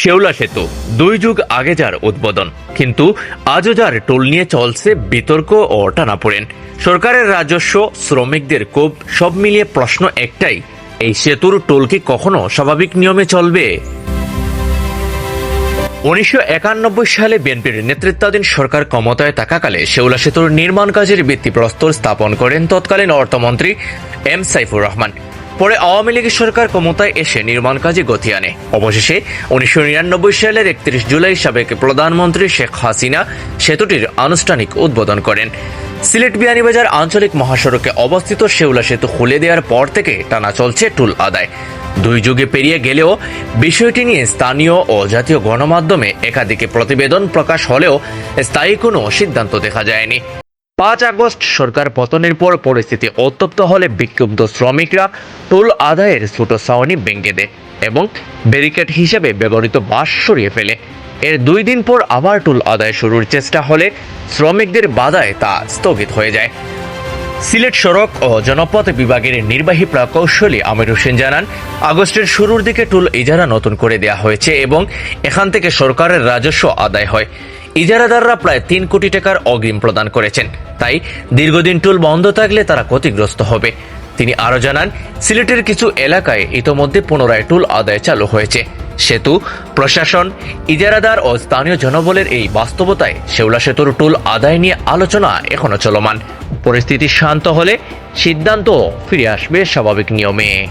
শেওলা সেতু। দুই যুগ আগে যার উদ্বোধন। কিন্তু আজও যার টোল নিয়ে চলছে বিতর্ক ও টানাপোড়েন। সরকারের রাজস্ব, শ্রমিকদের কোপ, সব মিলিয়ে প্রশ্ন একটাই, এই সেতুর টোল কি কখনো স্বাভাবিক নিয়মে চলবে? উনিশশো একানব্বই সালে বিএনপির নেতৃত্বাধীন সরকার ক্ষমতায় থাকাকালে শেওলা সেতুর নির্মাণ কাজের ভিত্তিপ্রস্তর স্থাপন করেন তৎকালীন অর্থমন্ত্রী এম সাইফুর রহমান। পরে আওয়ামী লীগ সরকার ক্ষমতায় এসে নির্মাণ কাজে গতি আনে। অবশেষে উনিশশো নিরানব্বই সালের একত্রিশ জুলাই সাবেক প্রধানমন্ত্রী শেখ হাসিনা সেতুটির আনুষ্ঠানিক উদ্বোধন করেন। সিলেট বিয়ানীবাজার আঞ্চলিক মহাসড়কে অবস্থিত শেওলা সেতু খুলে দেওয়ার পর থেকে টানা চলছে টুল আদায়। দুই যুগে পেরিয়ে গেলেও বিষয়টি নিয়ে স্থানীয় ও জাতীয় গণমাধ্যমে একাধিকে প্রতিবেদন প্রকাশ হলেও স্থায়ী কোনো সিদ্ধান্ত দেখা যায়নি। পাঁচ আগস্ট সরকার পতনের পর পরিস্থিতি অত্যপ্ত হলে বিক্ষুব্ধ শ্রমিকরা টোল আদায়ের ছোট ছাউনি ভেঙে দেয় এবং ব্যারিকেড হিসেবে ব্যবহৃত বাস সরিয়ে ফেলে। এর দুই দিন পর আবার টোল আদায় শুরুর চেষ্টা হলে শ্রমিকদের বাধায় তা স্থগিত হয়ে যায়। সিলেট সড়ক ও জনপথ বিভাগের নির্বাহী প্রকৌশলী আমির হোসেন জানান, আগস্টের শুরুর দিকে টুল ইজারা নতুন করে দেওয়া হয়েছে এবং এখান থেকে সরকারের রাজস্ব আদায় হয়। ইজারাদাররা প্রায় তিন কোটি টাকার অগ্রিম প্রদান করেছেন। তাই দীর্ঘদিন টুল বন্ধ থাকলে তারা ক্ষতিগ্রস্ত হবে। তিনি আরও জানান, সিলেটের কিছু এলাকায় ইতোমধ্যে পুনরায় টুল আদায় চালু হয়েছে। সেতু, প্রশাসন, ইজারাদার ও স্থানীয় জনবলের এই বাস্তবতায় শেওলা সেতুর টুল আদায় নিয়ে আলোচনা এখনও চলমান। পরিস্থিতি শান্ত হলে সিদ্ধান্ত ফিরে আসবে স্বাভাবিক নিয়মে।